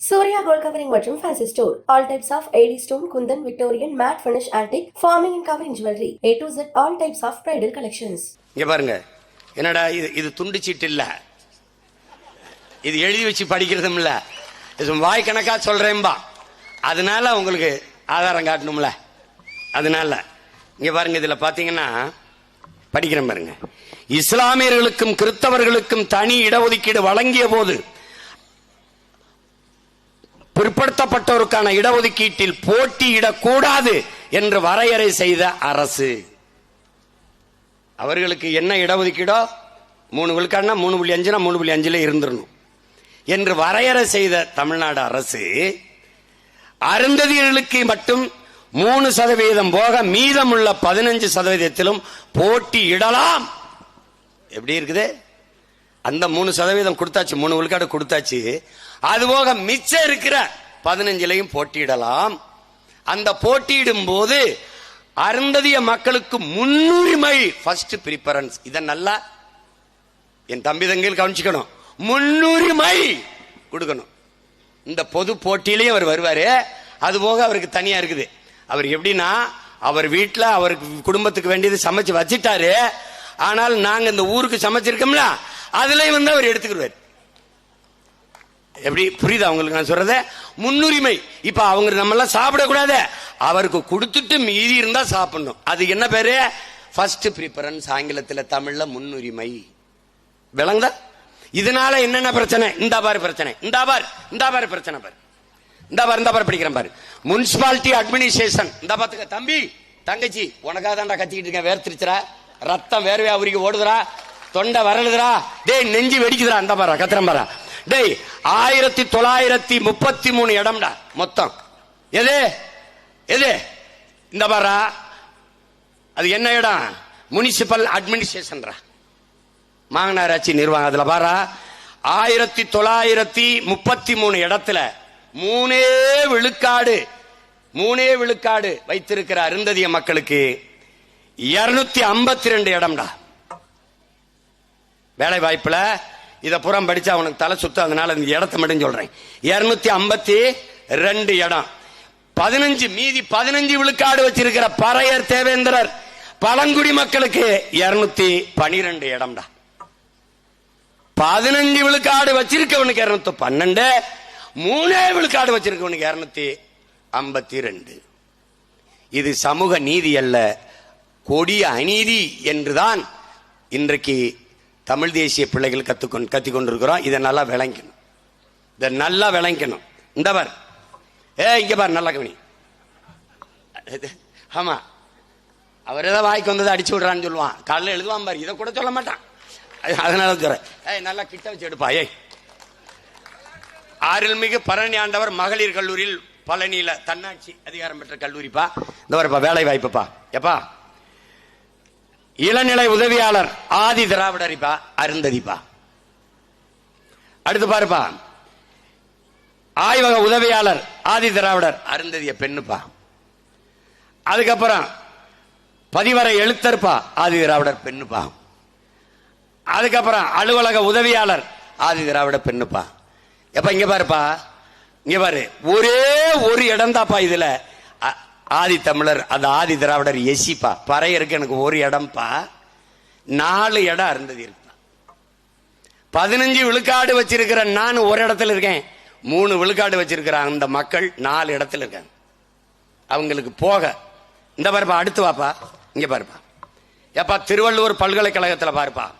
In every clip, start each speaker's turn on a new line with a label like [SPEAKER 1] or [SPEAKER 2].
[SPEAKER 1] Surya gold covering மற்றும் fancy store all types of AD stone kundan Victorian matte finish antique forming and covering jewellery A to Z all types of bridal collections
[SPEAKER 2] இங்க பாருங்க. என்னடா இது? இது துண்டு சீட்டு இல்ல. இது எழுதி வச்சு படிக்கிறதும் இல்ல. இது வாய் கணக்கா சொல்றேன்பா. அதனால உங்களுக்கு ஆதாரம் காட்டணும்ல. அதனால. இங்க பாருங்க இதுல பாத்தீங்கன்னா படிக்கிறேன் பாருங்க. இஸ்லாமியர்களுக்கும் கிறிஸ்தவர்களுக்கும் தனி இடஒதுக்கீடு வழங்கிய போது பிற்படுத்தப்பட்டோருக்கான இடஒதுக்கீட்டில் போட்டியிடக்கூடாது என்று வரையறை செய்த அரசு. அவர்களுக்கு என்ன இடஒதுக்கீடோ? மூணு விழுக்காடுனா மூணு புள்ளி அஞ்சுனா மூணு புள்ளி அஞ்சுல இருந்துடணும் என்று வரையறை செய்த தமிழ்நாடு அரசு அருந்ததியர்களுக்கு மட்டும் மூணு சதவீதம் போக மீதமுள்ள பதினஞ்சு சதவீதத்திலும் போட்டியிடலாம். எப்படி இருக்குது? அந்த மூணு சதவீதம் கொடுத்தாச்சு மூணு விழுக்காடு கொடுத்தாச்சு. அது போக மிச்சம் இருக்கிற பதினஞ்சுலையும் போட்டியிடலாம். அந்த போட்டியிடும் போது அருந்ததிய மக்களுக்கு முன்னுரிமை ஃபர்ஸ்ட் பிரிபரன்ஸ் இதை நல்லா என் தம்பி தங்கையில் கவனிச்சுக்கணும். முன்னுரிமை கொடுக்கணும். இந்த பொது போட்டியிலையும் அவர் வருவாரு. அது போக அவருக்கு தனியா இருக்குது. அவர் எப்படின்னா அவர் வீட்டில் அவருக்கு குடும்பத்துக்கு வேண்டியது சமைச்சு வச்சிட்டாரு. ஆனால் நாங்க இந்த ஊருக்கு சமைச்சிருக்கோம்ல அதுலயும் வந்து அவர் எடுத்துக்கிடுவார். எப்படி? புரியுதா அவங்களுக்கு நான் சொல்றத? முன்னுரிமை. இப்ப அவங்க நம்ம எல்லாம் சாப்பிடக்கூடாது. அவருக்கு கொடுத்துட்டு மீதி இருந்தா சாப்பிடணும். அது என்ன பேரு? ஃபர்ஸ்ட் ப்ரிஃபரன்ஸ் ஆங்கிலத்துல தமிழ்ல முன்னுரிமை. விளங்குதா? இதனால என்னென்ன பிரச்சனை? இந்த பாரு பிரச்சனை. இந்த பார். இந்த பாரு பிரச்சனை பாரு. இந்த பாரு இந்த பாரு படிக்கிறேன் பாரு. முனிசிபாலிட்டி அட்மினிஸ்ட்ரேஷன் இந்த பாத்துக்க. தம்பி தங்கச்சி உனக்காக தான்டா கத்திக்கிட்டு இருக்கேன். வேர்த்திருச்சா ரத்தம் வேர்வையா அவருக்கு ஓடுதுடா. தொண்டை வரலுதுடா. டேய் நெஞ்சு வெடிக்குதுரா இந்த பாரா கத்திரம் பாரா. டேய் ஆயிரத்தி தொள்ளாயிரத்தி முப்பத்தி மூணு இடம்டா மொத்தம். எது? எது? இந்த பாரா. அது என்ன இடம்? முனிசிபல் அட்மினிஸ்ட்ரேஷன்ரா மாநகராட்சி நிர்வாகம் அதில் பாரா. ஆயிரத்தி தொள்ளாயிரத்தி முப்பத்தி மூணு இடத்துல மூணே விழுக்காடு மூணே விழுக்காடு வைத்திருக்கிற அருந்ததிய மக்களுக்கு இருநூத்தி ஐம்பத்தி ரெண்டு இடம்டா. வேலை வாய்ப்புல இத புறம் படிச்சா அவனுக்கு தலை சுத்து அதனால இந்த இடத்த மட்டும் சொல்றேன். இருநூத்தி ஐம்பத்தி ரெண்டு இடம். பதினஞ்சு மீதி பதினஞ்சு விழுக்காடு வச்சிருக்கிற பறையர் தேவேந்திரர் பழங்குடி மக்களுக்கு இருநூத்தி பனிரெண்டு இடம்டா. பதினஞ்சு விழுக்காடு வச்சிருக்கவனுக்கு இருநூத்தி பன்னெண்டு மூணே விழுக்காடு வச்சிருக்கவனுக்கு இருநூத்தி ஐம்பத்தி ரெண்டு. இது சமூக நீதி அல்ல கொடிய அநீதி என்றுதான் இன்றைக்கு தமிழ் தேசிய பிள்ளைகள் கற்றுக்கொண்டு கத்தி கொண்டிருக்கிறோம் இதை நல்லா விளங்கணும். இதை நல்லா விளங்கணும். இந்த பார். ஏ இங்க பார் நல்லா கவனி. ஆமா. அவர் ஏதாவது வாய்க்கு வந்ததை அடிச்சு விடுறான்னு சொல்லுவான். காலைல எழுதுவான் பாரு. இதை கூட சொல்ல மாட்டான். அதனால சொல்றேன். ஏய் நல்லா கிட்ட வச்சு எடுப்பா. ஏய். ஆறில்மிகு பழனி ஆண்டவர் மகளிர் கல்லூரியில் பழனியில தன்னாட்சி அதிகாரம் பெற்ற கல்லூரிப்பா. இந்த வரப்பா வேலை வாய்ப்புப்பா. எப்பா இளநிலை உதவியாளர் ஆதி திராவிடரிப்பா அருந்ததிப்பா. அடுத்து பாருப்பா. ஆய்வக உதவியாளர் ஆதி திராவிடர் அருந்ததிய பெண்ணுப்பா. அதுக்கப்புறம் பதிவரை எழுத்தர்ப்பா ஆதி திராவிடர் பெண்ணுப்பா. அதுக்கப்புறம் அலுவலக உதவியாளர் ஆதி திராவிட பெண்ணுப்பா. எப்ப இங்க பாருப்பா. இங்க பாரு. ஒரே ஒரு இடம் தாப்பா இதுல ஆதி தமிழர் அந்த ஆதி திராவிடர் எசிப்பா. பறையருக்கு எனக்கு ஒரு இடம்ப்பா நாலு இடம் அருந்ததி இருக்குப்பா பதினஞ்சு விழுக்காடு வச்சிருக்கிற நான் ஒரு இடத்துல இருக்கேன். மூணு விழுக்காடு வச்சிருக்கிற அந்த மக்கள் நாலு இடத்துல இருக்காங்க. அவங்களுக்கு போக. இந்த பாருப்பா அடுத்து வாப்பா. இங்க பாருப்பா. ஏப்பா திருவள்ளுவர் பல்கலைக்கழகத்துல பாருப்பா.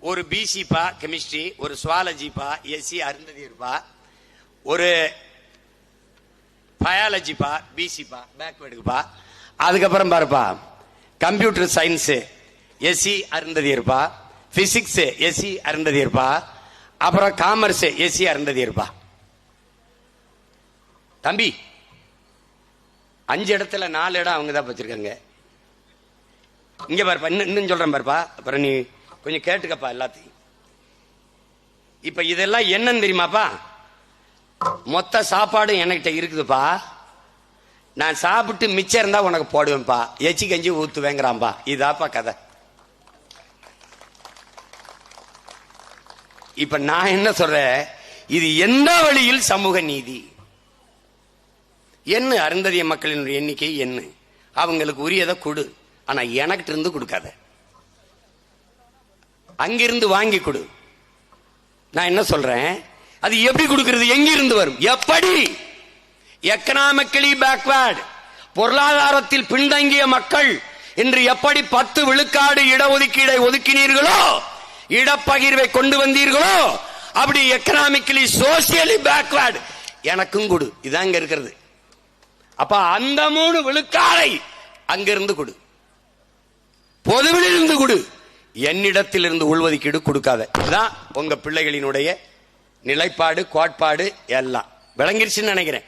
[SPEAKER 2] ஒரு பிசிப்பா கெமிஸ்ட்ரி ஒரு சுவாலஜிப்பா எஸ்சி அருந்ததி இருப்பா. ஒரு பயாலஜிப்பா பிசிப்பா பேக்வேர்டுக்குப்பா அதுக்கப்புறம் பாருப்பா கம்ப்யூட்டர் சயின்ஸ் எஸ்சி அருந்ததி இருப்பா பிசிக்ஸ் எஸ்சி அருந்ததி இருப்பா அப்புறம் காமர்ஸ் எஸ்சி அருந்ததி இருப்பா தம்பி அஞ்சு இடத்துல நாலு இடம் அவங்க தான் வச்சிருக்காங்க இங்க பாருப்பா இன்னும் இன்னும் சொல்றேன் பாருப்பா. அப்புறம் நீ கொஞ்சம் கேட்டுக்கப்பா எல்லாத்தையும். இப்ப இதெல்லாம் என்னன்னு தெரியுமாப்பா? மொத்த சாப்பாடும் என்கிட்ட இருக்குதுப்பா. நான் சாப்பிட்டு மிச்சம் இருந்தா உனக்கு போடுவேன்ப்பா. எச்சி கஞ்சி ஊத்துவேங்கிறான்பா இதாப்பா கதை. இப்ப நான் என்ன சொல்றேன்? இது எந்த வழியில் சமூக நீதி? என்ன அருந்ததிய மக்களினுடைய எண்ணிக்கை என்ன? அவங்களுக்கு உரியதை கொடு. ஆனா எனக்கிட்ட இருந்து கொடுக்காத. அங்கிருந்து வாங்கி கொடு. நான் என்ன சொல்றேன்? அது எப்படி கொடுக்கிறது? எங்கிருந்து வரும்? எப்படி? எக்கனாமிக்கலி பேக்வேர்டு பொருளாதாரத்தில் பின்தங்கிய மக்கள் இன்று எப்படி பத்து விழுக்காடு இடஒதுக்கீடை ஒதுக்கினீர்களோ இடப்பகிர்வை கொண்டு வந்தீர்களோ அப்படி எக்கனாமிக்கலி சோசியலி பேக்வேர்டு எனக்கும் கொடு. இதாங்க இருக்கிறது. அப்ப அந்த மூணு விழுக்காடை அங்கிருந்து கொடு. பொதுவில் இருந்து கொடு. என்னிடத்தில் இருந்து உள்ஒதுக்கீடு கொடுக்காத. இதுதான் உங்க பிள்ளைகளினுடைய நிலைப்பாடு கோட்பாடு எல்லாம். விளங்கிருச்சுன்னு நினைக்கிறேன்.